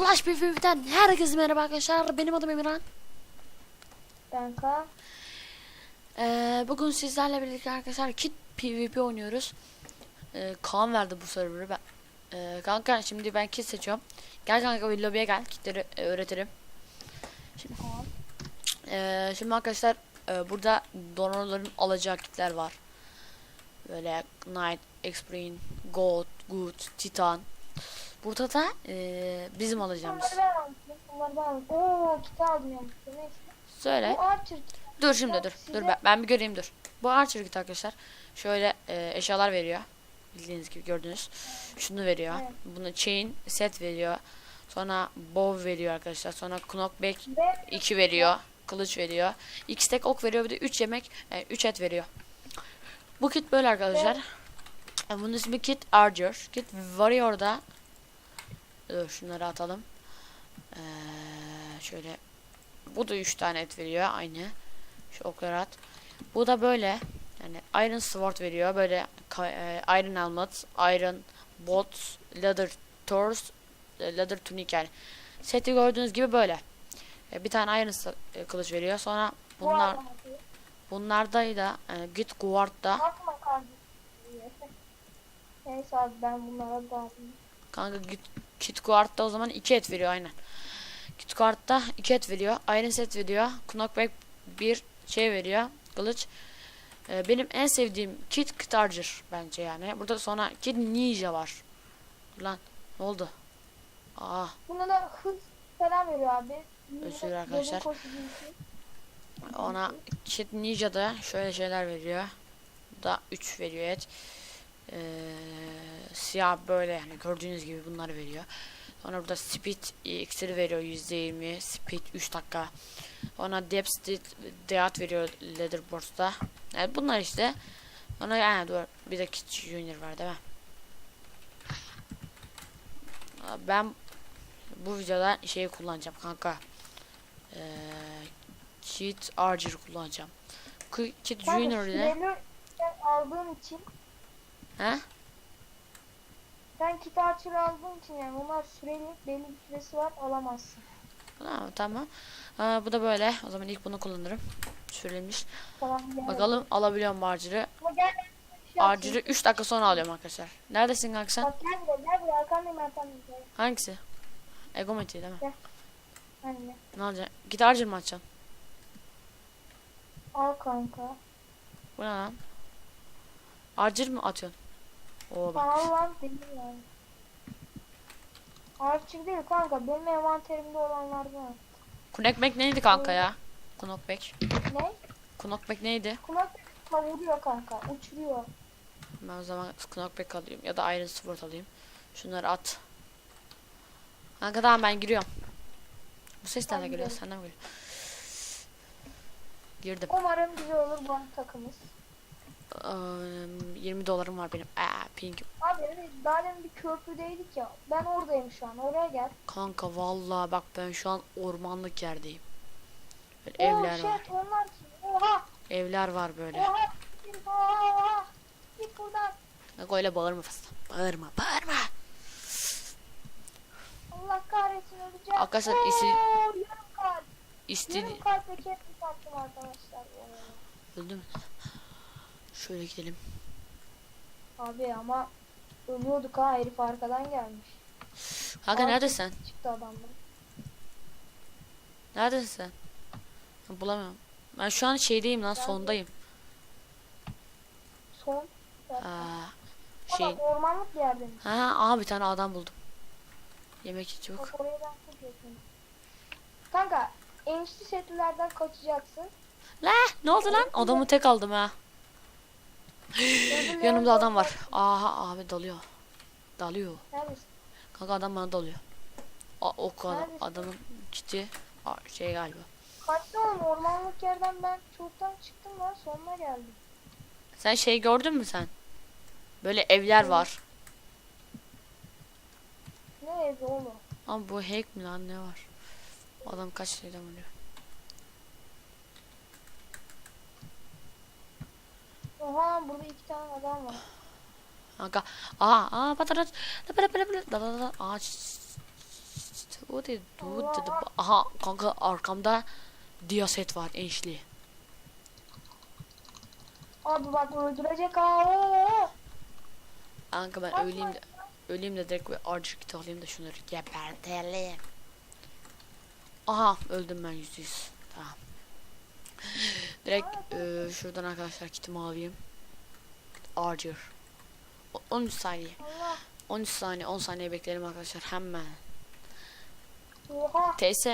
Flash PvP'den herkese merhaba arkadaşlar. Benim adım Emirhan. Ben Kaan. Ee, bugün sizlerle birlikte arkadaşlar Kit PvP oynuyoruz. Ee, Kaan verdi bu server'ı ben. Ee, kanka şimdi ben Kit seçiyorum. Gel kanka bir lobiye gel. Kitleri e, öğretirim. Şimdi, Tamam. ee, şimdi arkadaşlar e, burada donorların alacağı kitler var. Böyle Knight, Xbreen, Gold, Good, Titan. Burada da e, bizim alacağımız. Bunları ben aldım yani. Neyse. Söyle. Bu Archer. Dur şimdi dur. Size- Dur ben, ben bir göreyim dur. Bu Archer kit arkadaşlar. Şöyle e, eşyalar veriyor. Bildiğiniz gibi gördünüz. Şunu veriyor. Evet. Bunu chain set veriyor. Sonra bow veriyor arkadaşlar. Sonra knockback Ve 2 veriyor. Kılıç veriyor. 2 stack ok veriyor. Bir de 3 yemek 3 et veriyor. Bu kit böyle arkadaşlar. E, Bunun ismi Kit Archer. Kit Warrior'da Dur şunları atalım. Ee, şöyle bu da 3 tane et veriyor aynı. Şu okları at. Bu da böyle yani Iron Sword veriyor. Böyle e, Iron Helmet, Iron Bot, Leather Torse, e, Leather Tunic yani. Seti gördüğünüz gibi böyle. E, bir tane Iron e, kılıç veriyor. Sonra bu bunlar bunlarda da e, Git Guard'da. Neyse abi ben bunlara da. Kanka Git, Kit Guard'da o zaman 2 et veriyor aynen. Kit Guard'da 2 et veriyor. Iron set veriyor. Knockback bir şey veriyor. Kılıç. Ee, benim en sevdiğim Kit Archer bence yani. Burada sonra Kit Ninja var. Lan ne oldu? Aa Buna da hız falan veriyor abi. Özür arkadaşlar. Cinsi. ona Kit Ninja da şöyle şeyler veriyor. Da 3 veriyor et. Ee, siyah böyle yani gördüğünüz gibi bunları veriyor. Sonra burada speed iksiri veriyor %20. Speed 3 dakika. Ona depth deat veriyor leaderboard'da. Evet bunlar işte. Ona yani dur bir de Kit Junior var değil mi? Ben bu videoda şeyi kullanacağım kanka. Ee, Kit Archer kullanacağım. Ku- Kit Junior ile aldığın için he? sen kit Archer aldığın için yani bunlar süreli belli bir süresi var alamazsın. Tamam tamam. Aa, bu da böyle. O zaman ilk bunu kullanırım. Sürülmüş. Tamam gel. Bakalım alabiliyor mu Archer'ı. Ama gel ben sana bir şey atayım. Archer'ı 3 dakika sonra alıyorum arkadaşlar. Neredesin kanka sen? Bak gel buraya gel buraya arkandayım arkandayım. Gel. Hangisi? Egometri değil mi? Anne. Ne olacak? Git Archer mı açacaksın? Al kanka. Bu ne lan? Archer mı atıyorsun? Oo bak. Al lan deli yani. Archer değil kanka benim envanterimde olanlardan. Knockback neydi kanka ya? Knockback. Ne? Knockback neydi? Kulak kavuruyor kanka uçuruyor. Ben o zaman Knockback alayım ya da Iron Sword alayım. Şunları at. Kanka tamam ben giriyorum. Bu ses nereden geliyor? de. Senden mi geliyor? Girdim. Umarım güzel olur bu takımız. Eee, 20 dolarım var benim. Aa, pink. Abi daha demin bir köprüdeydik ya. Ben oradayım şu an oraya gel. Kanka vallahi bak ben şu an ormanlık yerdeyim. Böyle Oo evler var. shit onlar kim? Oha Evler var böyle. oha. Oha. Git buradan. Bak öyle bağırma fıstık. Bağırma, bağırma. Allah kahretsin öleceğim. Arkadaşlar, Oo, isi- yarım kalp. İstedi. Yarım kalp ve keplik attım arkadaşlar. Öldü mü? Şöyle gidelim. Abi ama ölüyorduk ha herif arkadan gelmiş. Kanka neredesin? Çıktı adamlar. Neredesin sen? Bulamıyorum. Ben şu an şeydeyim lan Ben sondayım. Son. Aa, Şey. Bak ormanlık bir yerdeyim. Ha, aha bir tane adam buldum. Yemek için çabuk. Bak oraya ben. Kanka enişte setlerden kaçacaksın. La ne oldu lan? Adamı tek aldım ha. Yanımda adam var. Aha abi dalıyor. Dalıyor. Neredesin? Kanka adam bana dalıyor. A, o kadar Neredesin? adamın Aa, şey galiba. Kaçtı oğlum ormanlık yerden ben çoktan çıktım lan sonuna geldim. Sen şey gördün mü sen? Böyle evler var. Ne evi oğlum? Ama bu hack mi lan ne var? Adam kaç şeyden vuruyor. Oha burada iki tane adam var. Kanka. Aa aa patarat. Da da da da da da. Ağaç O dedi, du dedi. Aha kanka arkamda diyaset var enişli. Abi bak öldürecek ha. Kanka ben Kaçma. öleyim de öleyim de direkt bir arcı kit alayım da şunları gebertelim. Aha öldüm ben yüz. Tamam. Direkt e, şuradan arkadaşlar kitimi alayım. Archer. O- 13 saniye. Allah. 13 saniye 10 saniye bekleyelim arkadaşlar hemen. TS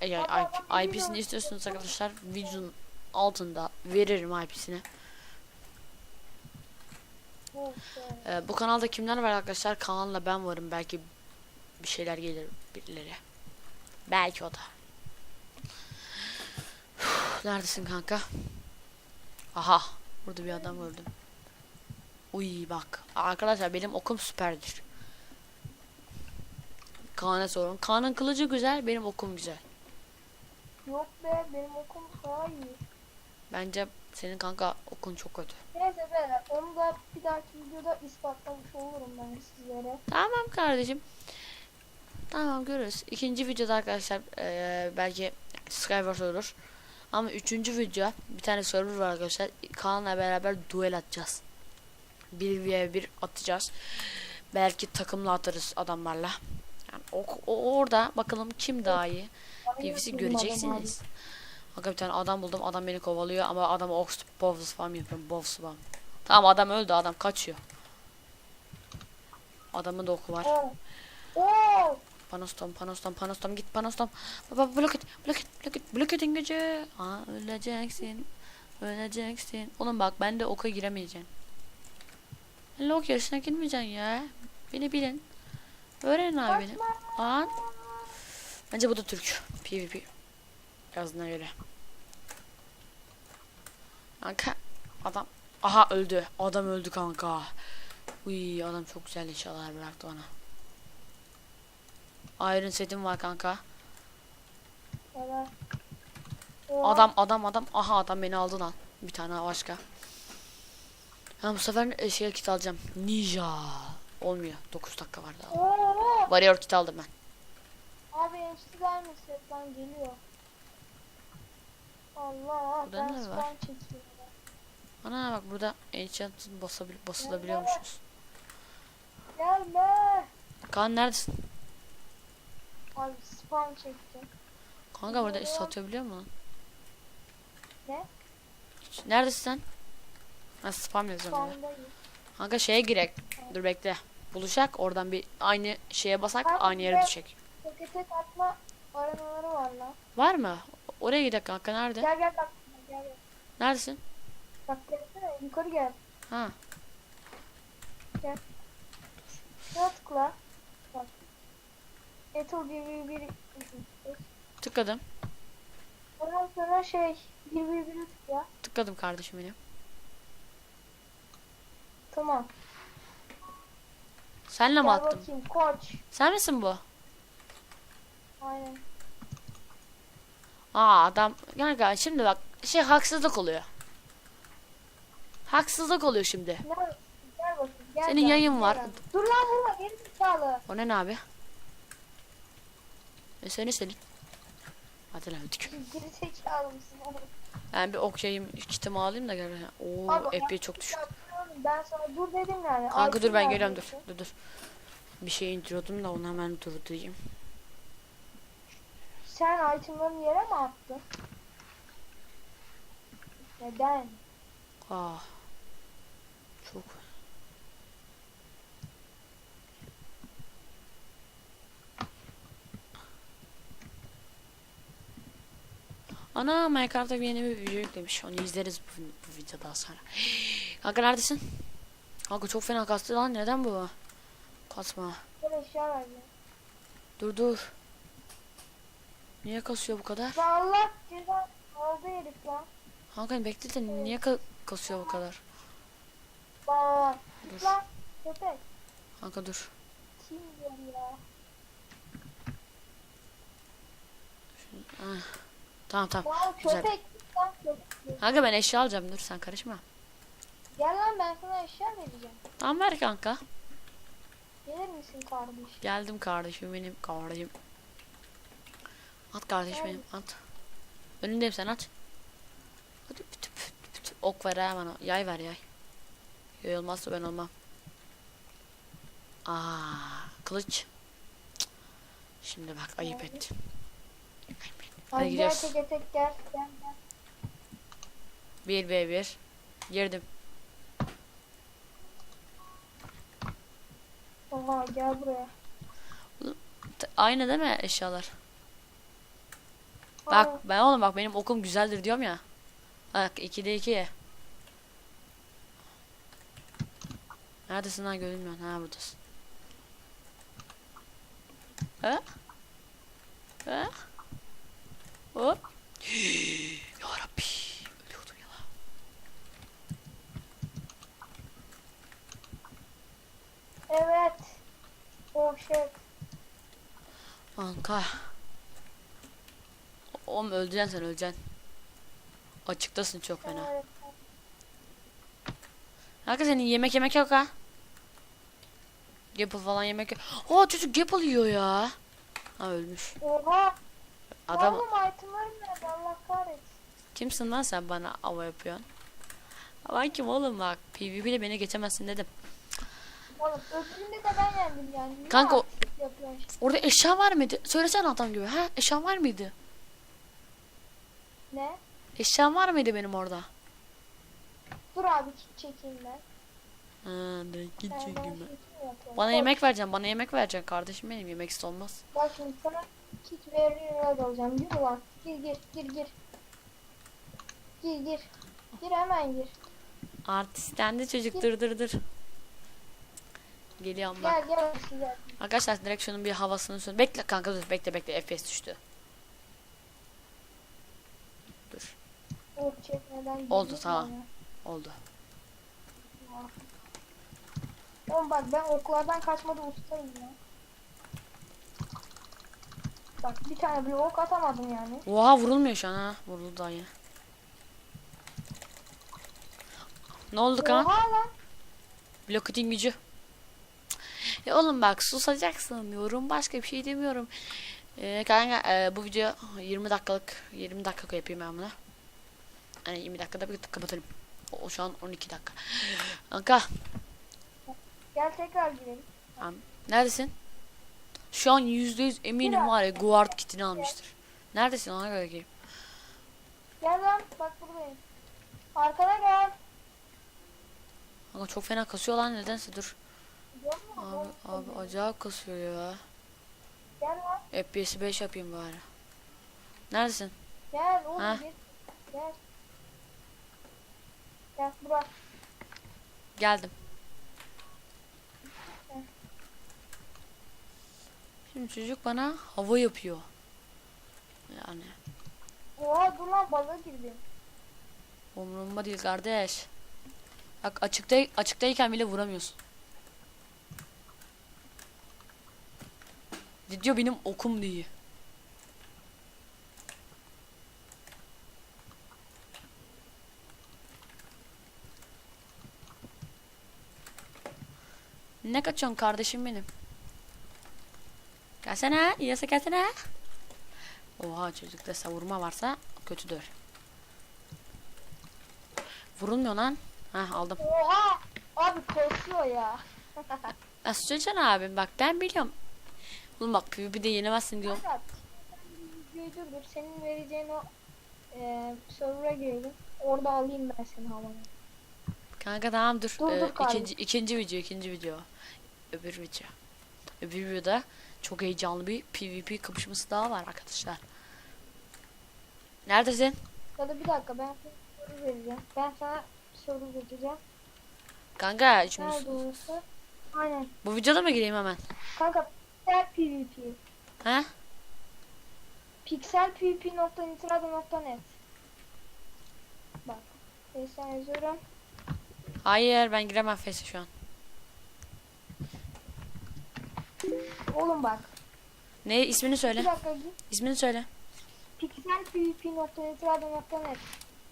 yani IP, IP'sini istiyorsanız arkadaşlar videonun altında veririm IP'sini. Bu. Ee, bu kanalda kimler var arkadaşlar? Kaan'la ben varım. Belki bir şeyler gelir birileri. Belki o da. Neredesin kanka? Aha. Burada bir adam gördüm. Uy bak. Arkadaşlar benim okum süperdir. Kaan'a sorun. Kaan'ın kılıcı güzel, benim okum güzel. Yok be benim okum daha iyi. Bence senin kanka okun çok kötü. Neyse be onu da bir dahaki videoda ispatlamış olurum ben sizlere. Tamam kardeşim. Tamam görürüz. İkinci videoda arkadaşlar eee, belki Skywars olur. Ama üçüncü video bir tane server var arkadaşlar. Kaan'la beraber duel atacağız. 1 vs 1 atacağız. Belki takımla atarız adamlarla. Yani o, o- orada bakalım kim daha iyi. PvC göreceksiniz. Kanka bir tane adam buldum. Adam beni kovalıyor ama adama ox bow spam yapıyorum. Bow spam. Tamam adam öldü. Adam kaçıyor. Adamın da oku var. Panostom, panostom, panostom git panostom. Baba blok et, blok et, blok et, blok et İngilizce. Aa öleceksin, öleceksin. Oğlum bak ben de oka giremeyeceğim. Ben ok yarışına girmeyeceksin ya. Beni bilin. Öğrenin abi beni. Lan. Bence bu da Türk. PvP. Yazdığına göre. Kanka adam. Aha öldü. Adam öldü kanka. Uy adam çok güzel eşyalar bıraktı bana. Iron setim var kanka. Oha. Adam adam adam. Aha adam beni aldı lan. Bir tane başka. Ha bu sefer şey kit alacağım. Ninja. Olmuyor. 9 dakika var daha. Warrior kit aldım ben. Abi enişte gelmesin lan geliyor. Allah Burada ben ne var? Ana bak burada enchant basabil basılabiliyormuşuz. Gelme. Kaan neredesin? Abi spawn çektim. Kanka burada satabiliyor mu? Ne? Neredesin sen? Ha spam yazıyorum burada. Spawndayım. Kanka şeye girek. Dur bekle. Buluşak oradan bir aynı şeye basak Kanka aynı yere düşecek. Pakete atma aranaları var lan. Var mı? Oraya gidelim kanka nerede? Gel gel bak. Gel gel. Neredesin? Bak gelsene yukarı gel. Ha. Şuna tıkla. Bir bir. Tıkladım. Ondan sonra şey bir bir bir tıkla. Tıkladım kardeşim benim. Tamam. Senle mi Gel attım? bakayım koç. Sen misin bu? Aynen. Aa adam kanka şimdi bak şey haksızlık oluyor. Haksızlık oluyor şimdi. Neredesin? Gel bakayım. Gel, Senin gel, yayın gel var. abi. Dur lan vurma geri zekalı. O ne abi? E seni senin. Hadi lan ödük. Geri zekalı mısın oğlum? Ben bir okuyayım kitimi alayım da gel. Oo Abi, FP çok düşük. Ben sana dur dedim yani. Kanka dur ben geliyorum dur. Dur dur. Bir şey indiriyordum da onu hemen durdurayım. Sen itemları yere mi attın? Neden? Ah. Çok. Ana Minecraft'ta bir yeni bir video yüklemiş. Onu izleriz bu, bu videodan sonra. Kanka neredesin? Kanka çok fena kastı lan. Neden bu? Kasma. Dur dur. Niye kasıyor bu kadar? Allah ceza aldı herif lan. Kanka bekle de niye ka- kasıyor bu kadar? Bak. Dur. Lan. Köpek. Kanka dur. Kim ya? Ah. Tamam tamam. Ya Güzel. köpek. Lan köpek. Kanka ben eşya alacağım dur sen karışma. Gel lan ben sana eşya vereceğim. Tamam ver kanka. Gelir misin kardeş? Geldim kardeşim benim kardeşim. At kardeşim benim at. Önündeyim sen at. Hadi püt püt püt. Ok ver ha bana. Yay ver yay. Yay olmazsa ben olmam. Aa, kılıç. Şimdi bak ayıp Evet. Hadi gel gidiyoruz. tek tek gel. Gel gel. 1 v 1 Girdim. Oha gel buraya. T- Aynı değil mi eşyalar? Aa, Bak ben oğlum bak benim okum güzeldir diyorum ya. Bak 2'de 2. Neredesin lan görünmüyorsun. Ha buradasın. Ha? Ha? Hop. ya Rabbi. Ölüyordum ya. lan. Evet. Oh shit. Kanka. Oğlum öleceksin sen öleceksin. Açıktasın çok fena. Evet. Kanka senin yemek yemek yok ha. Gapple falan yemek yok. Aa çocuk Gapple yiyor ya. Ha ölmüş. Oha. Adam Oğlum itemlarım nerede Allah kahretsin. kimsin lan sen bana ava yapıyorsun? Ben kim oğlum bak. PvP'de beni geçemezsin dedim. Oğlum öbüründe de ben yendim yani. Niye Kanka o- yapıyorsun? Orada eşya var mıydı? Söylesene adam gibi. Ha eşya var mıydı? Ne? Eşya var mıydı benim orada? Dur abi çekeyim ben. Ha, ne Ben, çünkü ben. şekil yapıyorum. Bana yemek vereceksin. Bana yemek vereceksin kardeşim benim. Yemeksiz olmaz. Bak şimdi sana kit öyle olacağım. Yürü lan. Gir gir gir gir. Gir gir. Gir hemen gir. Artistlendi çocuk dır dır dır. Geliyorum bak. Gel gel size. Arkadaşlar direkt şunun bir havasını sür. Bekle kanka dur bekle bekle FPS düştü. Dur çekmeden Oldu, tamam. oldu. Oğlum bak ben oklardan kaçmada ustayım ya. Bak bir tane bile ok atamadım yani. Oha vurulmuyor şu an ha. Vuruldu yine. Ne oldu kan? Oha lan. Gücü. Ya oğlum bak susacaksın diyorum. Başka bir şey demiyorum. Ee, kanka e, bu video 20 dakikalık 20 dakika yapayım ben bunu. Yani 20 dakikada bir kapatalım. O şu an 12 dakika. Kanka Gel tekrar girelim. neredesin? Şu an %100 eminim var ya guard kitini almıştır. Neredesin ona göre geleyim. Gel lan bak buradayım. Arkana gel. Kanka çok fena kasıyor lan nedense dur. Abi, abi acayip kasıyor ya. Gel lan. FPS'i 5 yapayım bari. Neredesin? Gel oğlum Ha? gel. Gel. Gel buraya. Geldim. Şimdi çocuk bana hava yapıyor. Yani Oha dur lan baga girdim. umurumda değil kardeş. Bak açıkta açıktayken bile vuramıyorsun. Diyor benim okum diye. Ne kaçıyorsun kardeşim benim? Gelsene, yiyese gelsene. Oha çocukta savurma varsa kötüdür. Vurulmuyor lan. Heh aldım. Oha. Abi koşuyor ya. Nasıl söyleyeceksin abim bak ben biliyorum. Oğlum bak PvP'de yenemezsin diyorum. Videoyu durdur. Senin vereceğin o e, server'a girelim. Orada alayım ben seni havaya. Kanka tamam dur. Dur, Ee, dur kardeşim. ikinci, ikinci video ikinci video. Öbür video. Öbür videoda çok heyecanlı bir PvP kapışması daha var arkadaşlar. Neredesin? Ya da bir dakika ben sana soru vereceğim. Ben sana soru vereceğim. Kanka şimdi Nerede orası? Aynen. bu videoda mı gireyim hemen? Kanka Pixel PvP. He? pixelpvp.nitrado.net Bak. Neyse yazıyorum. Hayır ben giremem Face'e şu an. Oğlum bak. Ne ismini Bir söyle. dakika git. İsmini söyle. pixelpvp.nitrado.net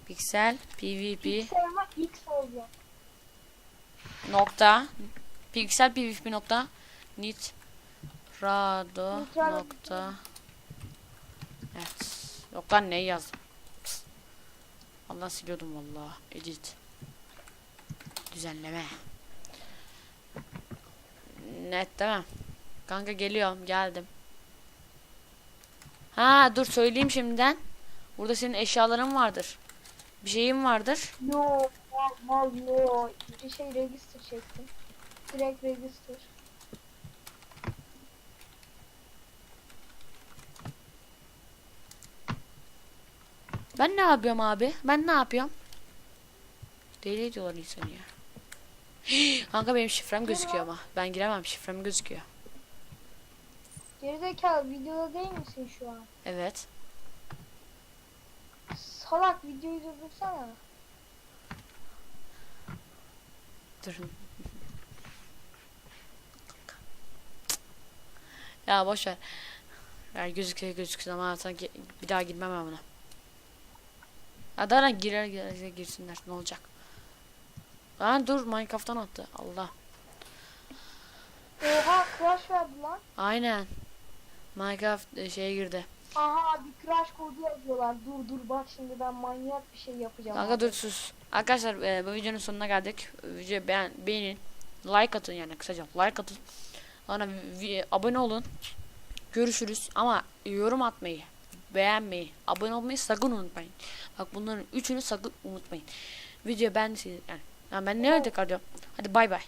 Pixel PvP Pixel ama X olacak. nokta Pixel PvP nokta nit rado nokta Evet. Yok lan neyi yazdım? Pst. Allah siliyordum vallahi. Edit. Düzenleme. Net değil mi? Kanka geliyorum. Geldim. Ha dur söyleyeyim şimdiden. Burada senin eşyaların vardır. Bir şeyin vardır. Yo, mal, yo. Bir şey register çektim. Direkt register. Ben ne yapıyorum abi? Ben ne yapıyorum? Deli ediyorlar insanı ya. Kanka benim şifrem gözüküyor ama. Ben giremem şifrem gözüküyor. Gerizekalı videoda değil misin şu an? Evet. Salak videoyu durdursana. Durun. ya boş ver. Yani gözükse gözüksün ama sanki bir daha girmem ben buna. Adana girer girer girsinler ne olacak? Lan dur Minecraft'tan attı. Allah. Oha crash verdi lan. Aynen. Minecraft e, şeye girdi. Aha bir crash kodu yazıyorlar. Dur dur bak şimdi ben manyak bir şey yapacağım. Kanka dur sus. Arkadaşlar e, bu videonun sonuna geldik. Videoyu beğen, beğenin. Like atın yani kısaca like atın. Sonra abone olun. Görüşürüz ama yorum atmayı, beğenmeyi, abone olmayı sakın unutmayın. Bak bunların üçünü sakın unutmayın. Video ben yani, yani ben ne tekrar diyorum. Hadi bay bay.